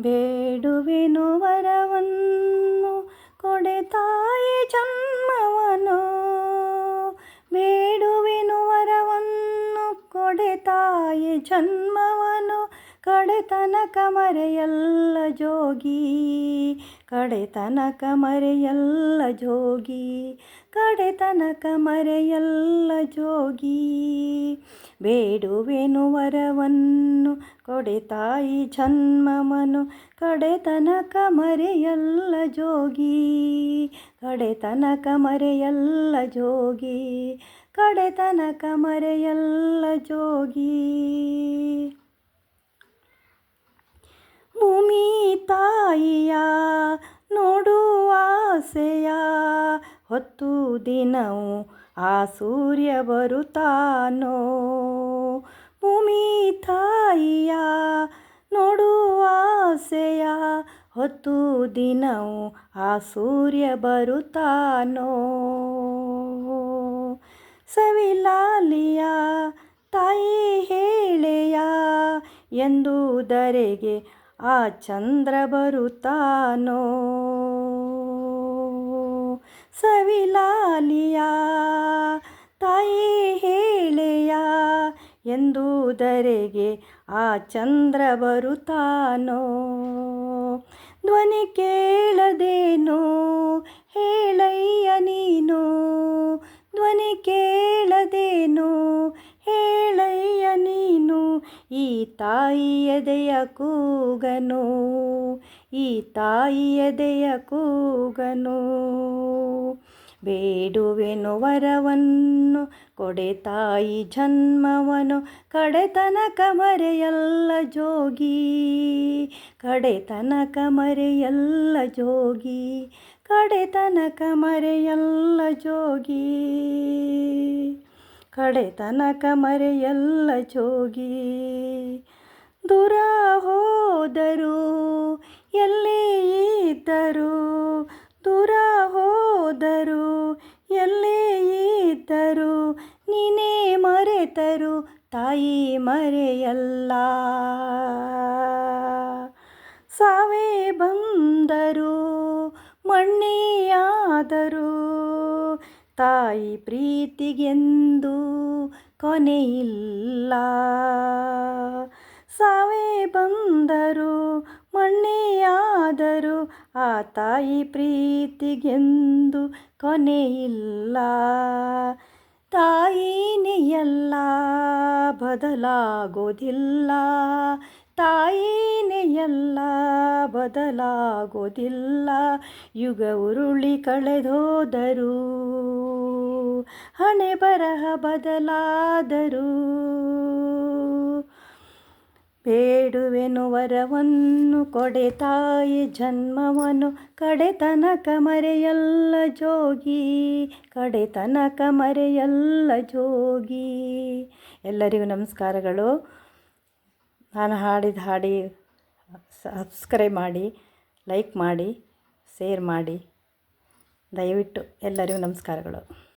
ಬೇಡುವೆನು ವರವನ್ನು ಕೊಡೆ ತಾಯಿ ಜನ್ಮವನು. ಬೇಡುವೆನು ವರವನ್ನು ಕೊಡೆ ತಾಯಿ ಜನ್ಮವನು. ಕಡೆತನಕ ಮರೆಯಲ್ಲ ಜೋಗಿ. ಕಡೆತನಕ ಮರೆಯಲ್ಲ ಜೋಗಿ. ಕಡೆತನಕ ಮರೆಯಲ್ಲ ಜೋಗಿ. ಬೇಡುವೆನು ವರವನ್ನು ಕೊಡೆ ತಾಯಿ ಜನ್ಮಮನು ಕಡೆತನಕ ಮರೆಯಲ್ಲ ಜೋಗಿ ಕಡೆತನಕ ಮರೆಯಲ್ಲ ಜೋಗಿ ಕಡೆತನಕ ಮರೆಯಲ್ಲ ಜೋಗಿ. ಭೂಮಿ ತಾಯಿಯ ಹೊತ್ತು ದಿನವು ಆ ಸೂರ್ಯ ಬರುತ್ತಾನೋ? ಭೂಮಿ ತಾಯಿಯ ನೋಡುವ ಆಸೆಯ ಹೊತ್ತು ದಿನವು ಆ ಸೂರ್ಯ ಬರುತ್ತಾನೋ? ಸವಿಲಾಲಿಯ ತಾಯಿ ಹೇಳೆಯ ಎಂದುದರೆಗೆ ಆ ಚಂದ್ರ ಬರುತ್ತಾನೋ? ಸವಿಲಾಲಿಯ ತಾಯಿ ಹೇಳೆಯ ಎಂದುದರೆಗೆ ಆ ಚಂದ್ರ ಬರುತ್ತಾನೋ? ಧ್ವನಿ ಕೇಳದೇನೋ ಹೇಳಯ್ಯ ನೀನು? ತಾಯಿ ಎದೆಯ ಕೂಗನು, ಈ ತಾಯಿ ಎದೆಯ ಕೂಗನು. ಬೇಡುವೆನು ವರವನ್ನು ಕೊಡೆ ತಾಯಿ ಜನ್ಮವನು ಕಡೆತನಕ ಮರೆಯಲ್ಲ ಜೋಗಿ. ಕಡೆತನಕ ಮರೆಯಲ್ಲ ಜೋಗಿ ಕಡೆತನಕ ಮರೆಯಲ್ಲ ಜೋಗಿ. ಕಡೆತನಕ ಮರೆಯಲ್ಲ ಜೋಗಿ. ದೂರ ಹೋದರು ಎಲ್ಲಿ ಇದ್ದರು ದೂರ ಹೋದರು ಎಲ್ಲಿ ಇದ್ದರು ನೀನೇ ಮರೆತರು, ತಾಯಿ ಮರೆಯಲ್ಲ. ಸಾವೇ ಬಂದರು, ಮಣ್ಣಿಯಾದರು. ತಾಯಿ ಪ್ರೀತಿಗೆಂದು ಕೊನೆಯಿಲ್ಲ. ಸಾವೇ ಬಂದರು, ಮಣ್ಣೆಯಾದರು ಆ ತಾಯಿ ಪ್ರೀತಿಗೆಂದು ಕೊನೆಯಿಲ್ಲ. ತಾಯಿನೆಯಲ್ಲ ಬದಲಾಗೋದಿಲ್ಲ. ತಾಯಿನೆಯಲ್ಲ ಬದಲಾಗೋದಿಲ್ಲ. ಯುಗ ಉರುಳಿ ಕಳೆದೋದರು ಹಣೆ ಬರಹ ಬದಲಾದರೂ. ಬೇಡುವೆನು ವರವನ್ನು ಕೊಡೆ ತಾಯಿ ಜನ್ಮವನು ಕಡೆತನಕ ಮರೆಯಲ್ಲ ಜೋಗಿ ಕಡೆತನಕ ಮರೆಯಲ್ಲ ಜೋಗಿ. ಎಲ್ಲರಿಗೂ ನಮಸ್ಕಾರಗಳು. ನಾನು ಹಾಡಿದ ಹಾಡಿ ಸಬ್ಸ್ಕ್ರೈಬ್ ಮಾಡಿ, ಲೈಕ್ ಮಾಡಿ, ಶೇರ್ ಮಾಡಿ. ದಯವಿಟ್ಟು ಎಲ್ಲರಿಗೂ ನಮಸ್ಕಾರಗಳು.